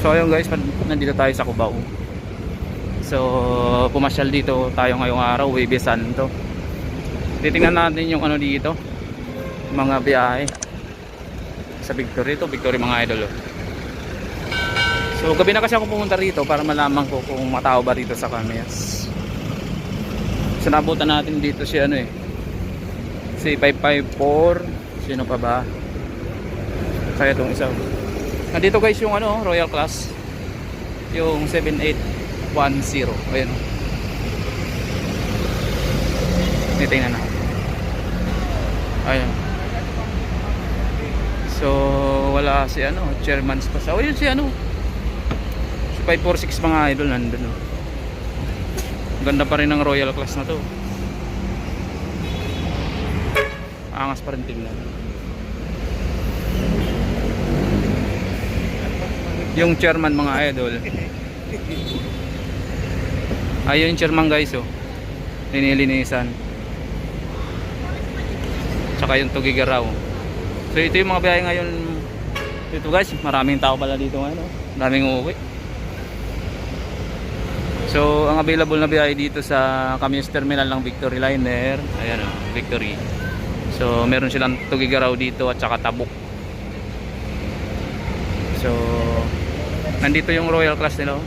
So ayun guys, nandito tayo sa Cubao. So pumasyal dito tayo ngayong araw, Webe Santo. Titingnan natin yung ano dito, mga biyahe. Sa Victory to, Victory mga idol. oh. So gabi na kasi ako pumunta rito para malaman ko kung matao ba rito sa Camellas. So nabutan natin dito si ano eh. Si 554, sino pa ba? Kaya itong isa. Nandito guys yung ano, Royal Class. Yung 7810. Ayun. Titingnan na. Ayun. So, wala si ano, chairman's pass. Oh, yun si ano. Si 546 mga idol nandun. Oh. Ganda pa rin ng Royal Class na to. Angas pa rin tingnan. Yung chairman mga idol. Ayun yung chairman guys oh. Linilinisan. Tsaka yung Tugigaraw. So ito yung mga biyahe ngayon. Ito guys, maraming tao pala dito ngayon. Oh. Daming uuwi. So ang available na biyahe dito sa Camus Terminal ng Victory Liner. Ayan oh, Victory. So meron silang Tugigaraw dito at saka Tabuk. So nandito yung Royal Class nila. oh.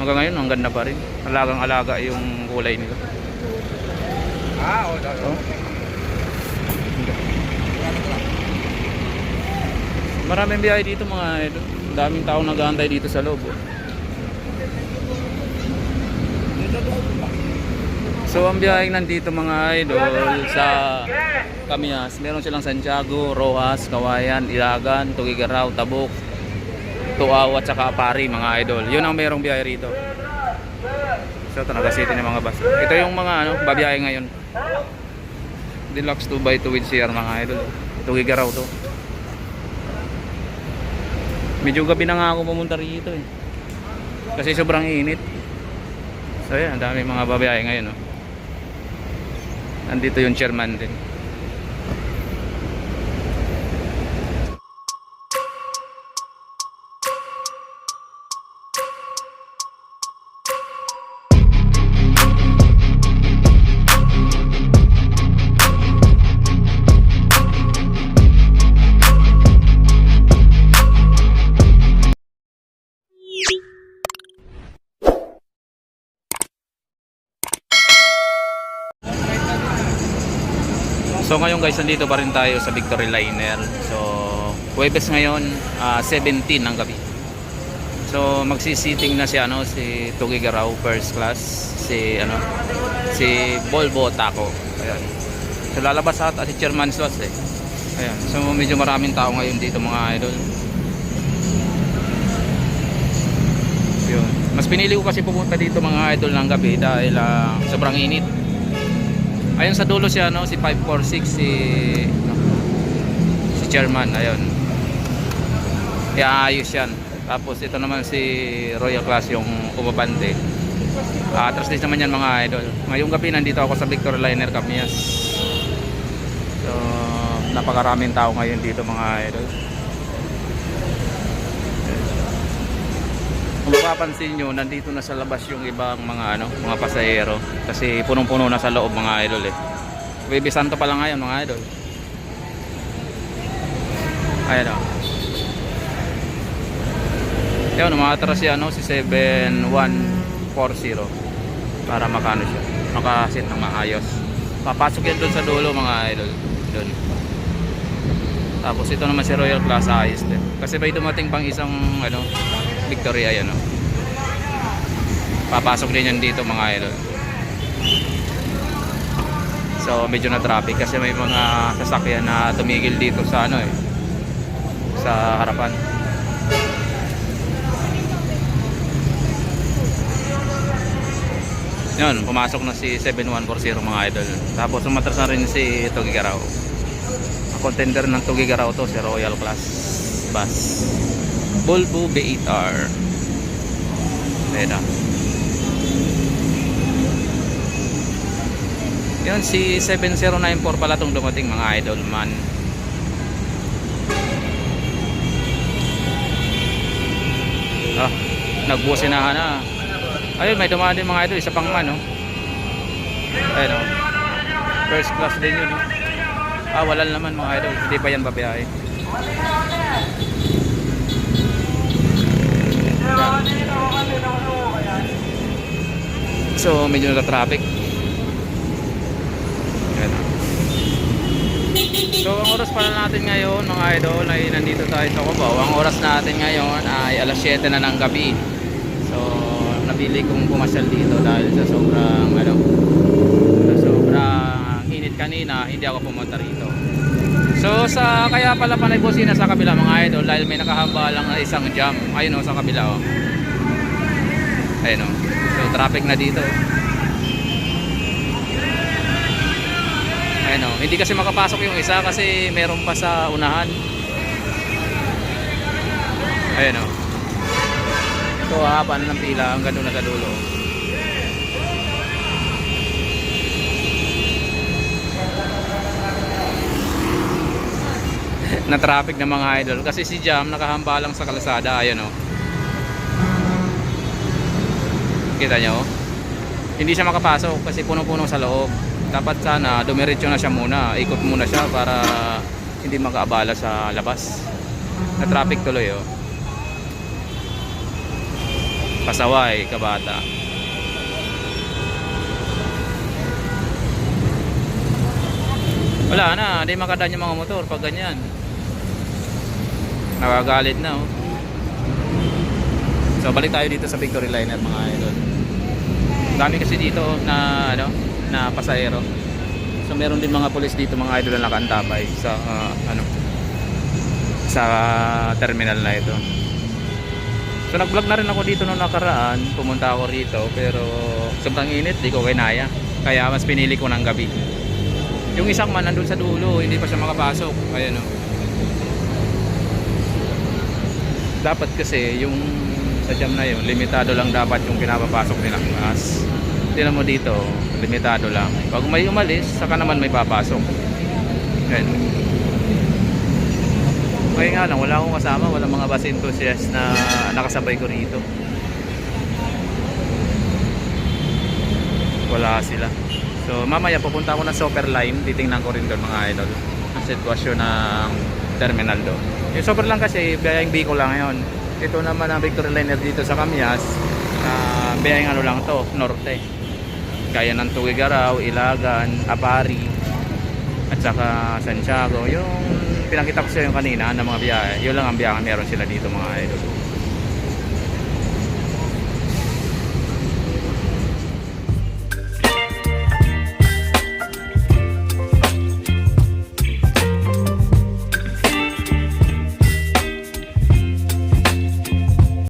Hanggang ngayon, ang ganda pa rin. Alagang alaga yung kulay nila. Ah, oo. Oh. Maraming biyahe dito mga idol. Daming tao nag-aantay dito sa loob. oh. So ang biyaheng nandito mga idol sa Kamias, meron silang Santiago, Rojas, Kawayan, Ilagan, Tugigaraw, Tabuk, Tuaw at saka Pari mga idol. Yun ang merong biyahe rito. So Tanaga City ng mga bus. Ito yung mga ano, babiyahe ngayon. Deluxe 2x2 with CR mga idol. Tugigaraw to. Medyo gabi na nga ako pumunta rito eh. Kasi sobrang init. So yan, ang dami mga babayahe ngayon. Oh. Nandito yung chairman din. So ngayon guys, nandito pa rin tayo sa Victory Liner. So, Huwebes ngayon, ah, 17 ng gabi. So, magsisitting na si ano, si Tugigaraw first class, si ano, si Volvo Taco. Ayan. So lalabas ata si Chairman Slots eh. Ayan. So medyo maraming tao ngayon dito mga idol. Yun. Mas pinili ko kasi pumunta dito mga idol ng gabi dahil ah, sobrang init. Ayun sa dulo si ano, si 546 si ano, si chairman, ayun. Iaayos yan. Tapos ito naman si Royal Class yung kumabante. Ah, atras din naman yan mga idol. Ngayong gabi nandito ako sa Victor Liner Camias. So, napakaraming tao ngayon dito mga idol. Mapapansin nyo, nandito na sa labas yung ibang mga ano, mga pasahero. Kasi punong-puno na sa loob mga idol eh. Baby Santo pa lang ngayon mga idol. Ayan o. Yun, umatras si ano, si 7140 para makano siya. Makasit ng maayos. Papasok yan doon sa dulo mga idol. Doon. Tapos ito naman si Royal Plaza ayos din. Kasi may dumating pang isang ano, Victoria yan, no? Papasok din yan dito mga idol. So medyo na traffic kasi may mga sasakyan na tumigil dito sa ano eh sa harapan. Yun, pumasok na si 7140 mga idol. Tapos umatras na rin si Tugigaraw. Ang contender ng Tugigaraw to si Royal Class Bus. Volvo B8R. Ayan na. Yun, si 7094 pala itong dumating mga idol man. Ah, nagbusinahan na. Ayun, may dumaan din mga idol. Isa pang man, no? Ayun, oh. First class din yun, no? Ah, wala naman mga idol. Hindi pa yan babiyahe. So, medyo na traffic. Ayan. So, ang oras pala natin ngayon, mga idol, ay nandito tayo sa Cubao. Ang oras natin ngayon ay alas 7 na ng gabi. So, napili kong pumasyal dito dahil sa sobrang, ano, sa sobrang init kanina, hindi ako pumunta rito. So, sa kaya pala panay busina sa kabila mga idol dahil may nakahamba lang na isang jam. Ayun o, sa kabila o. Ayun o. So, traffic na dito. Ayun o. Hindi kasi makapasok yung isa kasi meron pa sa unahan. Ayun o. So, haba na ng pila hanggang doon na sa dulo. Na traffic ng mga idol. Kasi si Jam nakahamba lang sa kalsada ayan o kita nyo hindi siya makapasok kasi puno-puno sa loob. Dapat sana dumiretso na siya muna ikot muna siya para hindi makaabala sa labas. Na traffic tuloy oh. Pasaway kabata. Wala na hindi makadaan yung mga motor pag ganyan nakagalit na oh. So balik tayo dito sa Victory Liner mga idol. Dami kasi dito na ano na pasahero. So meron din mga pulis dito mga idol na nakaantabay sa ah, ano sa terminal na ito. So nag vlog na rin ako dito nung nakaraan. Pumunta ako rito pero sobrang init di ko kinaya. Kaya mas pinili ko ng gabi. Yung isang man nandun sa dulo hindi pa siya makapasok. Ayan o dapat kasi yung sa jam na yun limitado lang dapat yung pinapapasok nilang gas tinan mo dito limitado lang. Pag may umalis saka naman may papasok. Ayan kaya nga lang wala akong kasama wala mga bus enthusiast na nakasabay ko rito. Wala sila. So mamaya pupunta ako ng Super Line titingnan ko rin doon mga idol ang sitwasyon ng terminal doon. Yung Super lang kasi biyayang Bicol lang ngayon ito naman ang Victory Liner dito sa Camias uh, biyayang ano lang to norte. Kaya ng Tugigaraw, Ilagan, Apari at saka Santiago. Yung pinakita ko sa yung kanina ng mga biyahe yun lang ang biyahe meron sila dito mga idol